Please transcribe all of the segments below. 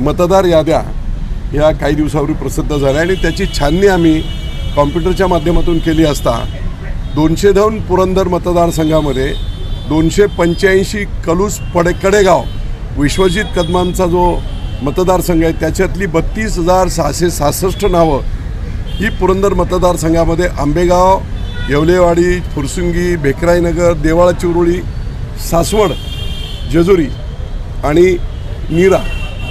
मतदार याद्या या काही दिवसापूर्वी प्रसिद्ध झाल्या आणि त्याची छाननी आम्ही कॉम्प्युटरच्या माध्यमातून केली असता दोनशे दोन पुरंदर मतदारसंघामध्ये दोनशे पंच्याऐंशी कलूस पडे कडेगाव विश्वजित कदमांचा जो मतदारसंघ आहे त्याच्यातली बत्तीस हजार सहाशे सहासष्ट नावं ही पुरंदर मतदारसंघामध्ये आंबेगाव येवलेवाडी फुरसुंगी भेकराईनगर देवाळा चिवरुळी सासवड जेजुरी आणि नीरा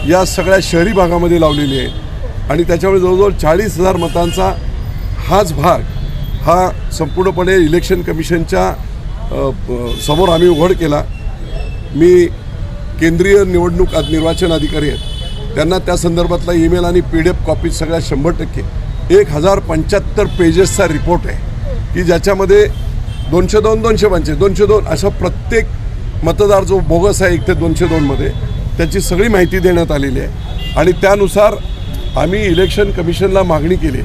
या सगळ्या शहरी भागामध्ये लावलेली आहे. आणि त्याच्यामुळे जवळजवळ चाळीस हजार मतांचा हाच भाग हा संपूर्णपणे इलेक्शन कमिशनच्या समोर आम्ही उघड केला. मी केंद्रीय निवडणूक निर्वाचन अधिकारी आहेत. त्यांना त्या संदर्भातला ईमेल आणि पी डी एफ कॉपी सगळ्या शंभर टक्के. एक हजार पंच्याहत्तर पेजेसचा रिपोर्ट आहे. की ज्याच्यामध्ये दोनशे दोन दोनशे पंचे दोनशे दोन असा प्रत्येक मतदार जो बोगस आहे एक ते दोनशे दोनमध्ये त्याची सगळी माहिती देण्यात आलेली आहे. आणि त्यानुसार आम्ही इलेक्शन कमिशनला मागणी केली.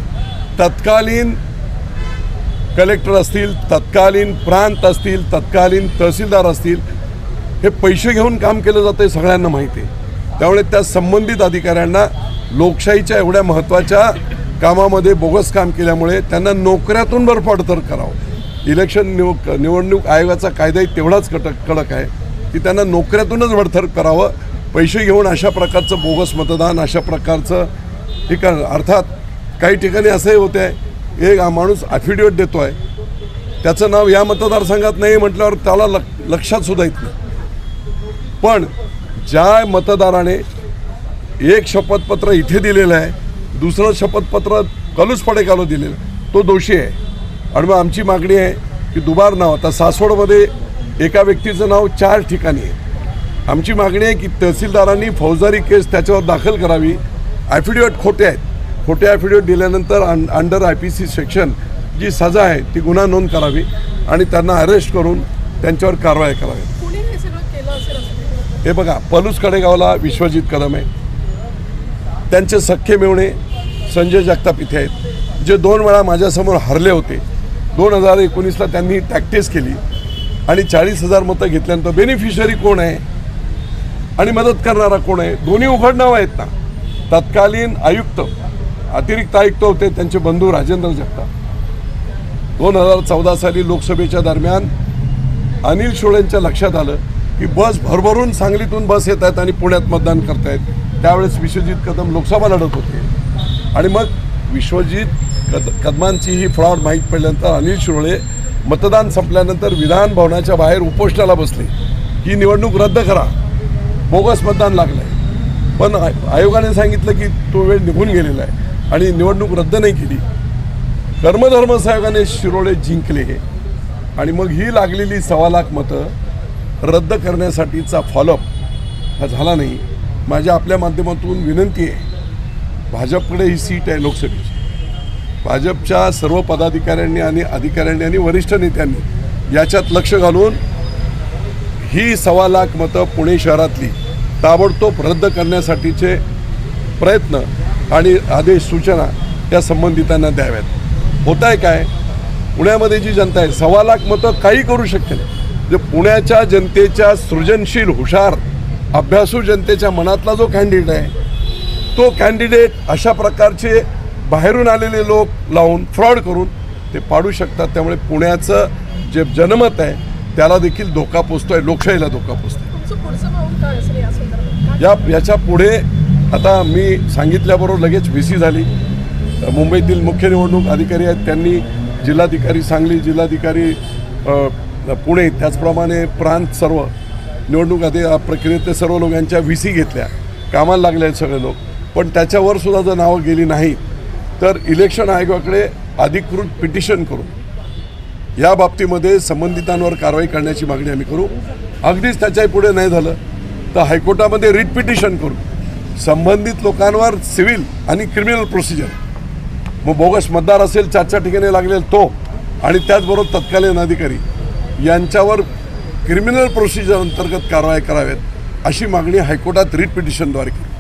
तत्कालीन कलेक्टर असतील तत्कालीन प्रांत असतील तत्कालीन तहसीलदार असतील हे पैसे घेऊन काम केलं जातं हे सगळ्यांना माहिती आहे. त्यामुळे त्या संबंधित अधिकाऱ्यांना लोकशाहीच्या एवढ्या महत्त्वाच्या कामामध्ये बोगस काम केल्यामुळे त्यांना नोकऱ्यातून बरफाडतर करावं. इलेक्शन निव निवडणूक आयोगाचा कायदाही तेवढाच कटक कडक आहे की त्यांना नोकऱ्यातूनच भडथर करावं पैसे घेऊन अशा प्रकारचं बोगस मतदान अशा प्रकारचं ठिकाण अर्थात काही ठिकाणी असंही होते आहे एक हा माणूस ॲफिडेविट देतो आहे त्याचं नाव या मतदारसंघात नाही म्हटल्यावर त्याला लक लक्षात सुद्धा येत नाही. पण ज्या मतदाराने एक शपथपत्र इथे दिलेलं आहे दुसरं शपथपत्र कलूस पडेकालो दिलेलं आहे, तो दोषी आहे. आणि मग आमची मागणी आहे की दुबार नाव आता सासवडमध्ये एका व्यक्तीचं नाव चार ठिकाणी आहे. आमची मागणी आहे की तहसीलदारांनी फौजदारी केस त्याच्यावर दाखल करावी. ॲफिडेविट खोटे आहेत. खोटे ॲफिडेविट दिल्यानंतर अं under I P C section जी सजा आहे ती गुन्हा नोंद करावी आणि त्यांना अरेस्ट करून त्यांच्यावर कारवाई करावी. हे? हे बघा पलूस कडेगावला विश्वजित कदम आहे. त्यांचे सख्खे मिळणे संजय जगताप इथे आहेत. जे दोन वेळा माझ्यासमोर हरले होते. दोन हजार एकोणीसला त्यांनी टॅक्टिस केली. आणि चाळीस हजार मतं घेतल्यानंतर बेनिफिशरी कोण आहे? आणि मदत करणारा कोण आहे? दोन्ही उघड नावं आहेत ना. तत्कालीन आयुक्त अतिरिक्त आयुक्त होते त्यांचे बंधू राजेंद्र जगताप. दोन हजार चौदा साली लोकसभेच्या दरम्यान अनिल शोळेंच्या लक्षात आलं की बस भरभरून सांगलीतून बस येत आहेत आणि पुण्यात मतदान करतायत. त्यावेळेस विश्वजित कदम लोकसभा लढत होते. आणि मग विश्वजित कद कदमांची ही फ्रॉड माहीत पडल्यानंतर अनिल शिरोळे मतदान संपल्यानंतर विधान भवनाच्या बाहेर उपोषणाला बसले. ही निवडणूक रद्द करा. बोगस मतदान लागलं आहे पण आयोगाने सांगितलं की तो वेळ निघून गेलेला आहे आणि निवडणूक रद्द नाही केली. कर्मधर्म साहेबाने शिरोळे जिंकले आणि मग ही लागलेली सव्वा लाख मतं रद्द करण्यासाठीचा फॉलोअप हा झाला नाही. माझ्या आपल्या माध्यमातून विनंती आहे भाजपकडे ही सीट आहे लोकसभेची. भाजपच्या सर्व पदाधिकाऱ्यांनी आणि अधिकाऱ्यांनी आणि वरिष्ठ नेत्यांनी याच्यात लक्ष घालून ही सव्वा लाख मतं पुणे शहरातली ताबडतोब रद्द करण्यासाठीचे प्रयत्न आणि आदेश सूचना त्या संबंधितांना द्याव्यात. होत आहे काय? पुण्यामध्ये जी जनता आहे सव्वा लाख मतं काही करू शकते नाही. जे पुण्याच्या जनतेच्या सृजनशील हुशार अभ्यासू जनतेच्या मनातला जो कॅन्डिडेट आहे तो कॅन्डिडेट अशा प्रकारचे बाहेरून आलेले लोक लावून फ्रॉड करून ते पाडू शकतात. त्यामुळे पुण्याचं जे जनमत आहे त्याला देखील धोका पोचतोय लोकशाहीला धोका पोचतोय. या याच्यापुढे आता मी सांगितल्याबरोबर लगेच व्ही सी झाली. मुंबईतील मुख्य निवडणूक अधिकारी आहेत त्यांनी जिल्हाधिकारी सांगली जिल्हाधिकारी पुणे त्याचप्रमाणे प्रांत सर्व निवडणूक अधि प्रक्रियेतले सर्व लोक यांच्या व्ही सी घेतल्या. कामाला लागले आहेत सगळे लोक. पण त्याच्यावर सुद्धा जर नावं गेली नाहीत तर इलेक्शन आयोगाकडे अधिकृत पिटिशन करून या बाबतीमध्ये संबंधितांवर कारवाई करण्याची मागणी आम्ही करू. अगदीच त्याच्याही पुढे नाही झालं तर हायकोर्टामध्ये रिट पिटिशन करू. संबंधित लोकांवर सिव्हिल आणि क्रिमिनल प्रोसिजर. मग बोगस मतदार असेल चारच्या ठिकाणी लागलेल तो आणि त्याचबरोबर तत्कालीन अधिकारी यांच्यावर क्रिमिनल प्रोसिजर अंतर्गत कारवाई कराव्यात अशी मागणी हायकोर्टात रिट पिटिशनद्वारे केली.